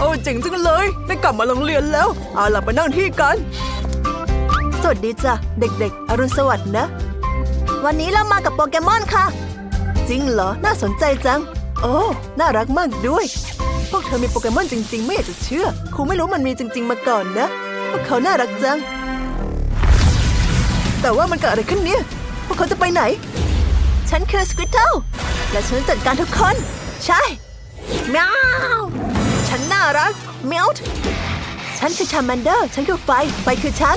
โอ้เจ๋งจังเลย ได้กลับมาโรงเรียนแล้ว เอาล่ะไปนั่งที่กัน สวัสดีจ้ะ เด็กๆ อรุณสวัสดิ์นะ วันนี้เรามากับโปเกมอนค่ะ จริงเหรอ น่าสนใจจัง โอ้ น่ารักมากด้วย พวกเธอมีโปเกมอนจริง ๆ ไม่อยากจะเชื่อ ครูไม่รู้มันมีจริง ๆ มาก่อนนะ พวกเขาน่ารักจัง แต่ว่ามันเกิดอะไรขึ้นเนี่ย พวกเขาจะไปไหน ฉันคือสควิตเทิลและฉันจัดการทุกคน ใช่แมว นน่ารักเมียวฉันคือชามันเดอร์ ฉันคือไฟ ไฟคือฉัน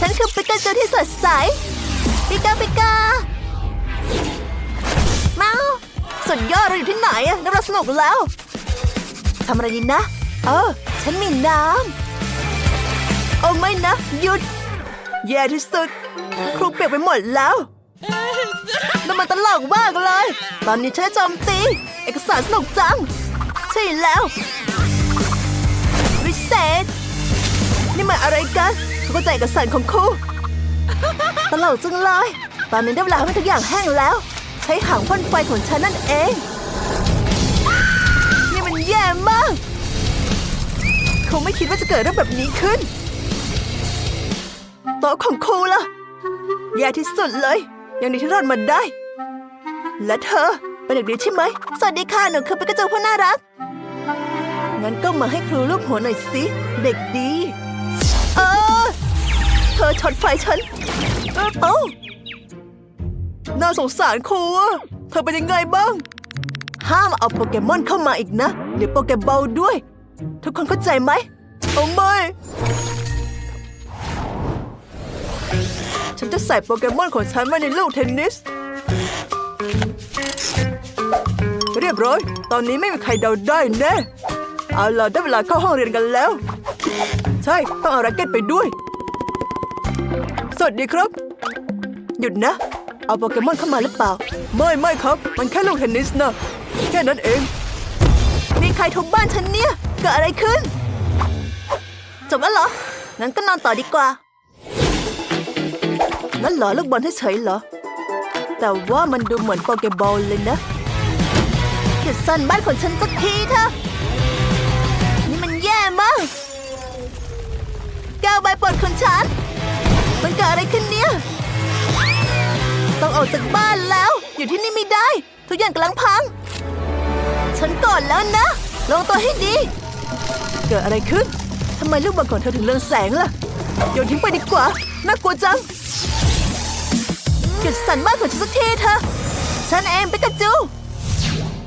ฉันคือปิกาจูที่สดใส ปิกาปิกาเมาสุดยอดเราอยู่ที่ไหนอะน้ำเราสนุกแล้วทำอะไรดีนะ เออ ฉันมีน้ำ โอ้ไม่นะ หยุด แย่ที่สุด ครูเปียกไปหมดแล้วนั่นมันตลกมากเลย ตอนนี้ฉันจะโจมตี เอกสารสนุกจังใช่แล้ววิเศษ นี่มันอะไรกันเข้าใจเอกสารของครูตลกจังเลยตอนนี้ได้เวลาให้ทุกอย่างแห้งแล้ว ใช้หางพ่นไฟของฉันนั่นเอง นี่มันแย่มากครูไม่คิดว่าจะเกิดเรื่องแบบนี้ขึ้นโต๊ะของครูล่ะแย่ที่สุดเลย ยังดีที่รอดมาได้ และเธอเป็นเด็กดีใช่ไหม สวัสดีค่ะ หนูคือปิกาจูผู้น่ารัก งั้นก็มาให้ครูรูปหัวหน่อยสิ เด็กดี เออ เธอช็อตไฟฉัน เอ้า น่าสงสารครูอะเธอเป็นยังไงบ้าง ห้ามเอาโปเกมอนเข้ามาอีกนะหรือโปเกบอลด้วย ทุกคนเข้าใจไหมโอ้ไม่ฉันจะใส่โปเกมอนของฉันไว้ในลูกเทนนิส เรียบร้อย ตอนนี้ไม่มีใครเดาได้แน่ เอาล่ะได้เวลาเข้าห้องเรียนกันแล้ว ใช่ต้องเอาแร็กเก็ตไปด้วย สวัสดีครับ หยุดนะ เอาโปเกมอนเข้ามาหรือเปล่า ไม่ไม่ครับ มันแค่ลูกเทนนิสนะ แค่นั้นเอง มีใครทุบบ้านฉันเนี่ย เกิดอะไรขึ้น จบแล้วเหรอ งั้นก็นอนต่อดีกว่า นั่นเหรอลูกบอลเฉยๆเหรอ แต่ว่ามันดูเหมือนโปเกบอลเลยนะหยุดสั่นบ้านของฉันสักทีเถอะ มันแย่มากแก้วใบปรดของฉัน มันเกิดอะไรขึ้นเนี่ย ต้องออกจากบ้านแล้ว อยู่ที่นี่ไม่ได้ ทุกอย่างกำลังพัง ฉันก่อนแล้วนะ ลงตัวให้ดี เกิดอะไรขึ้น ทำไมลูกบอลของเธอถึงเรืองแสงล่ะ โยนทิ้งไปดีกว่า น่ากลัวจังหยุดสั่นบ้านของฉันสักทีเถอะ ฉันเองปิกาจู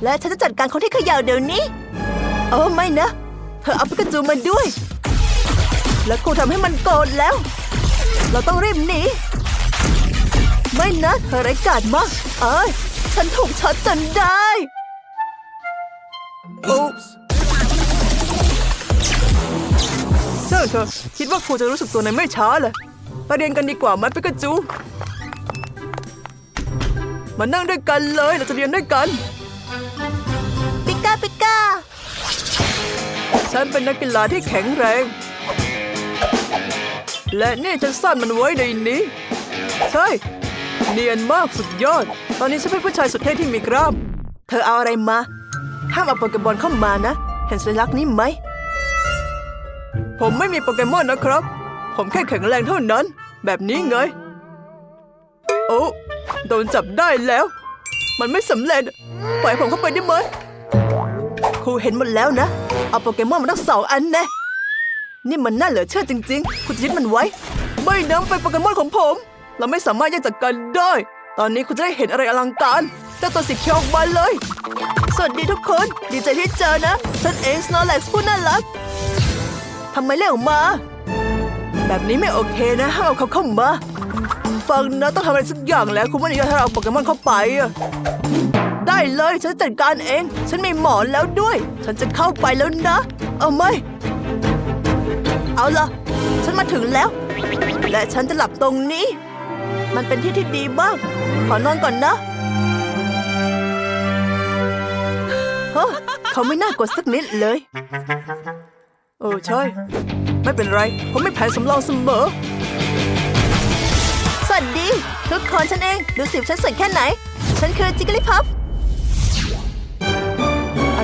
และฉันจะจัดการคนที่เขย่าเดี๋ยวนี้ โอ้ไม่นะ อเอาปิกาจูมาด้วย แล้วกูทำให้มันโกรธแล้ว เราต้องรีบหนี ไม่นะเธอไร้กาจมาก เอ้ย ฉันถูกช็อตจนได้โอ้เจ้าเธอคิดว่าครูจะรู้สึกตัวในไม่ช้าเลยไปเรียนกันดีกว่าไหมปิกาจู มานั่งด้วยกันเลยเราจะเรียนด้วยกัน ปิก้า ปิก้า ฉันเป็นนักกีฬาที่แข็งแรง และนี่ฉันซ่อนมันไว้ในนี้ ใช่ เนียนมากสุดยอด ตอนนี้ฉันเป็นผู้ชายสุดเท่ที่มีกล้าม เธอเอาอะไรมา ห้ามเอาโปเกมอนเข้ามานะ เห็นสัญลักษณ์นี้ไหม ผมไม่มีโปเกมอนนะครับ ผมแค่แข็งแรงเท่านั้น แบบนี้ไง โอ้โดนจับได้แล้ว มันไม่สำเร็จปล่อยผมเข้าไปได้ไหม ครูเห็นหมดแล้วนะ เอาโปเกมอนมาทั้งสองอันแน่นี่มันน่าเหลือเชื่อจริงๆ คุณจะยึดมันไว้ ไม่นะมันเป็นโปเกมอนของผม เราไม่สามารถแยกจากกันได้ ตอนนี้คุณจะได้เห็นอะไรอลังการเจ้าตัวสีเขียวออกมาเลย สวัสดีทุกคน ดีใจที่เจอนะ ฉันเองสโนว์แล็กผู้น่ารักทำไมเรียกออกมา แบบนี้ไม่โอเคนะห้ามเอาเขาเข้ามา ฟังนะต้องทำอะไรสักอย่างแล้ว คุณไม่อนุญาตให้เราเอาโปเกมอนเข้าไปอะ เลย ฉันจัดการเอง ฉันมีหมอนแล้วด้วย ฉันจะเข้าไปแล้วนะ เอาไหม เอาละฉันมาถึงแล้ว และฉันจะหลับตรงนี้ มันเป็นที่ที่ดีมาก ขอนอนก่อนนะเฮ้เขาไม่น่ากลัวสักนิดเลยเออใช่ ไม่เป็นไร ผมไม่แผนสำรองเสมอ สวัสดี ทุกคนฉันเอง ดูสิฉันสวยแค่ไหน ฉันคือจิกลิพัฟ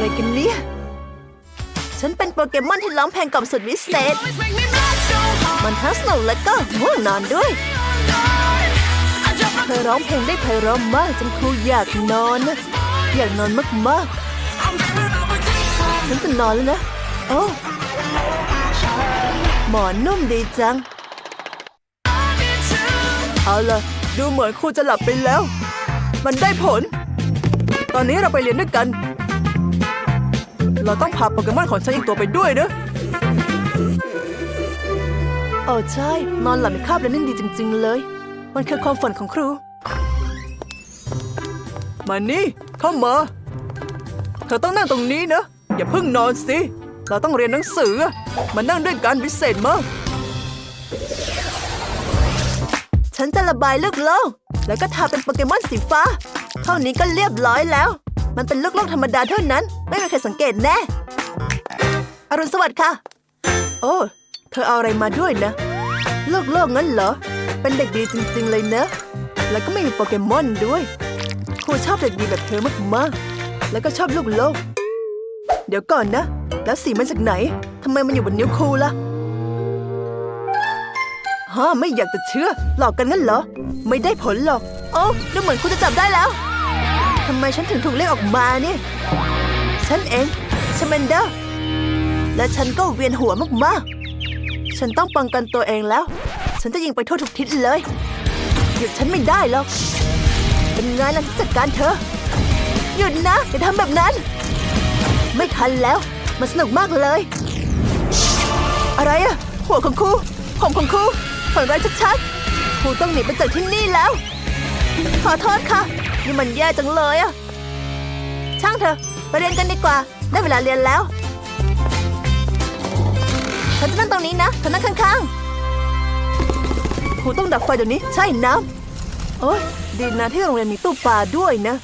อะไรกันเนี่ย ฉันเป็นโปเกมอนที่ร้องเพลงกล่อมสุดวิเศษ มันทั้งสนุกและก็ง่วงนอนด้วย เธอร้องเพลงได้ไพเราะมากจนครูอยากนอนนะอยากนอนมากๆ ฉันจะนอนแล้วนะโอ้หมอนนุ่มดีจัง เอาล่ะ ดูเหมือนครูจะหลับไปแล้ว มันได้ผล ตอนนี้เราไปเรียนด้วยกัน เราต้องพาโปเกมอนของฉันอีกตัวไปด้วยนะโอ้ใช่ นอนหลับในคาบแล้วนิ่งดีจริง ๆ เลย มันคือความฝันของครู มานี่ เข้ามา เธอต้องนั่งตรงนี้นะ อย่าเพิ่งนอนสิ เราต้องเรียนหนังสือ มานั่งด้วยกันพิเศษมาก ฉันจะระบายลูกโลกแล้วก็ทาเป็นโปเกมอนสีฟ้า เท่านี้ก็เรียบร้อยแล้ว มันเป็นลูกโลกธรรมดาเท่านั้น ไม่มีใครสังเกตแน่ อรุณสวัสดิ์ค่ะ โอ้ เธอเอาอะไรมาด้วยนะลูกโลกงั้นเหรอ เป็นเด็กดีจริง ๆ เลยนะ แล้วก็ไม่มีโปเกมอนด้วย ครูชอบเด็กดีแบบเธอมากๆ แล้วก็ชอบลูกโลก เดี๋ยวก่อนนะ แล้วสีมาจากไหน ทำไมมันอยู่บนนิ้วครูล่ะฮะไม่อยากจะเชื่อ หลอกกันงั้นเหรอ ไม่ได้ผลหรอก โอ้ดูเหมือนคุณจะจับได้แล้ว ทำไมฉันถึงถูกเรียกออกมาเนี่ย ฉันเองชเมนเดอร์ และฉันก็เวียนหัวมากๆ ฉันต้องป้องกันตัวเองแล้ว ฉันจะยิงไปทั่วทุกทิศเลย หยุดฉันไม่ได้หรอก เป็นไงล่ะที่จัดการเธอ หยุดนะ อย่าทำแบบนั้น ไม่ทันแล้ว มันสนุกมากเลย อะไรอะหัวของครูผมของครูฝันร้ายชัดๆครูต้องหนีไปจากที่นี่แล้ว ขอโทษค่ะ นี่มันแย่จังเลยอะช่างเถอะไปเรียนกันดีกว่า ได้เวลาเรียนแล้ว ฉันจะนั่งตรงนี้นะเธอนั่งข้างๆครูต้องดับไฟเดี๋ยวนี้ ใช่น้ำโอ้ยดีนะที่โรงเรียนมีตู้ปลาด้วยนะ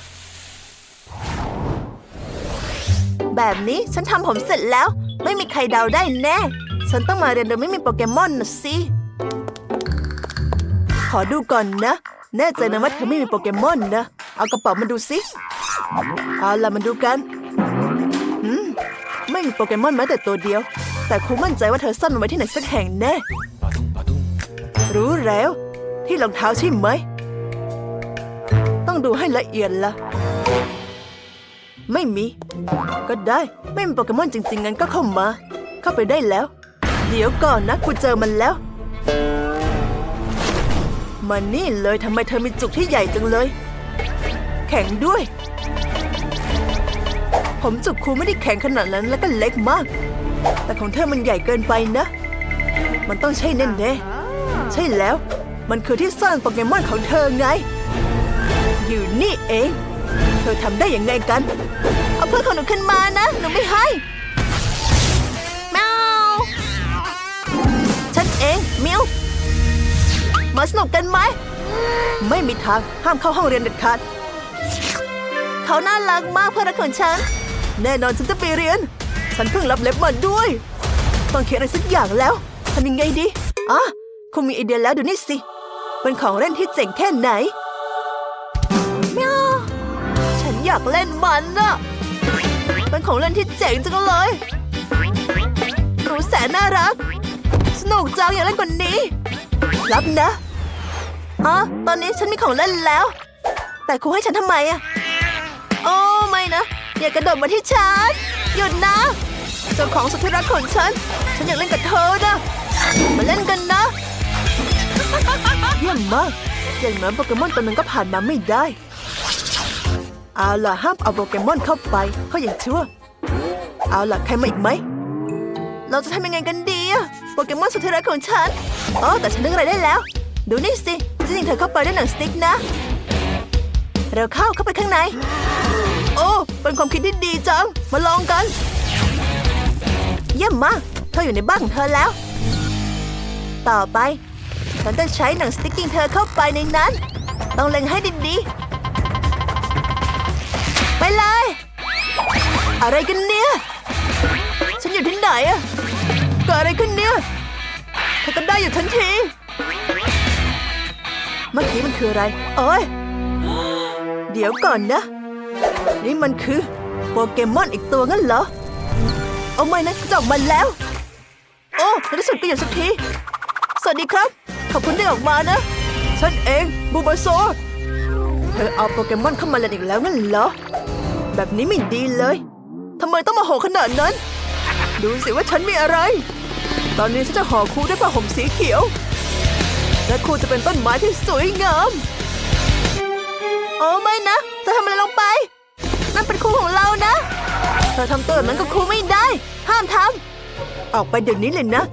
แบบนี้ฉันทำผมเสร็จแล้ว ไม่มีใครเดาได้แน่ ฉันต้องมาเรียนโดยไม่มีโปเกมอนนะสิ ขอดูก่อนนะ แน่ใจนะว่าเธอไม่มีโปเกมอนนะ เอากระเป๋ามาดูสิ เอาล่ะมาดูกันอืมไม่มีโปเกมอนแม้แต่ตัวเดียว แต่ครูมั่นใจว่าเธอซ่อนมันไว้ที่ไหนสักแห่งแน่ รู้แล้ว ที่รองเท้าใช่ไหม ต้องดูให้ละเอียดละไม่มี ก็ได้ ไม่มีโปเกมอนจริงๆงั้นก็เข้ามา เข้าไปได้แล้ว เดี๋ยวก่อนนะกูเจอมันแล้ว มานี่เลยทำไมเธอมีจุกที่ใหญ่จังเลย แข็งด้วย ผมจุกครูไม่ได้แข็งขนาดนั้นแล้วก็เล็กมาก แต่ของเธอมันใหญ่เกินไปนะ มันต้องใช่แน่ๆใช่แล้ว มันคือที่ซ่อนโปเกมอนของเธอไง อยู่นี่เอง เธอทำได้อย่างไงกัน เอาเพื่อนของหนูขึ้นมานะ หนูไม่ให้ มาสนุกกันไหม ไม่มีทางห้ามเข้าห้องเรียนเด็ดขาด เขาน่ารักมากเพื่อนรักของฉัน แน่นอนฉันจะไปเรียน ฉันเพิ่งรับเล็บมาด้วย ต้องเขียนอะไรสักอย่างแล้วทำยังไงดีอะคงมีไอเดียแล้วดูนี่สิ เป็นของเล่นที่เจ๋งแค่ไหนแมวฉันอยากเล่นมันน่ะเป็นของเล่นที่เจ๋งจังเลย รู้แสนน่ารัก สนุกจังอยากเล่นกว่านี้ รับนะ อ๋อตอนนี้ฉันมีของเล่นแล้ว แต่ครูให้ฉันทำไมอะโอ้ไม่นะ อย่ากระโดดมาที่ฉัน หยุดนะเจ้าของสุดที่รักของฉัน ฉันอยากเล่นกับเธอนะมาเล่นกันนะ เยี่ยมมากอย่างน้อยโปเกมอนตัวหนึงก็ผ่านมาไม่ได้เอาล่ะห้ามเอาโปเกมอนเข้าไปเขาอย่างชั่วเอาล่ะใครมาอีกไหม เราจะทำยังไงกันดีอะโปเกมอนสุดที่รักของฉันอ๋อแต่ฉันนึกอะไรได้แล้ว ดูนี่สิ จะยิงเธอเข้าไปด้วยหนังสติ๊กนะ เร็วเข้าเข้าไปข้างใน โอ้ เป็นความคิดที่ดีจัง มาลองกัน เยี่ยมมาก เธออยู่ในบ้านของเธอแล้ว ต่อไป ฉันจะใช้หนังสติ๊กกิ้งเธอเข้าไปในนั้น ต้องเล็งให้ดีๆ ไปเลย อะไรกันเนี่ย ฉันอยู่ที่ไหนอะเกิดอะไรขึ้นเนี่ยเธอก็ได้อยู่ทันที เมื่อกี้มันคืออะไรโอ้ย เดี๋ยวก่อนนะ นี่มันคือโปเกมอนอีกตัวงั้นเหรอ เอาไม่นะจะออกมาแล้ว โอ้ในที่สุดก็อยู่สักที สวัสดีครับ ขอบคุณที่ออกมานะ ฉันเองบูบาโซ เธอเอาโปเกมอนเข้ามาเล่นอีกแล้วงั้นเหรอ แบบนี้ไม่ดีเลยทำไมต้องมาโหขนาดนั้น ดูสิว่าฉันมีอะไร ตอนนี้ฉันจะห่อครูด้วยผ้าห่มสีเขียว และครูจะเป็นต้นไม้ที่สวยงาม โอ้ไม่นะ เธอทำอะไรลงไป นั่นเป็นครูของเรานะ เธอทำตัวแบบนั้นกับครูไม่ได้ ห้ามทำ ออกไปเดี๋ยวนี้เลยนะ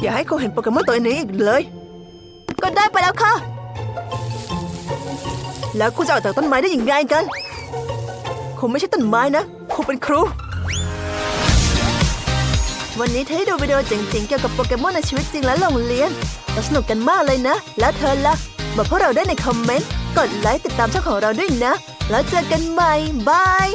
อย่าให้เขาเห็นโปเกมอนตัวนี้อีกเลย ก็ได้ไปแล้วค่ะ แล้วครูจะออกจากต้นไม้ได้อยังไงกัน คงไม่ใช่ต้นไม้นะครูเป็นครู วันนี้เธอด้ดูวิดีโอเจ๋งๆเกี่ยวกับโปเกมอนในชีวิตจริงและโรงเรียนเราสนุกกันมากเลยนะ แล้วเธอล่ะบอกพวกเราได้ในคอมเมนต์ กดไลค์ติดตามช่องของเราด้วยนะ แล้วเจอกันใหม่บาย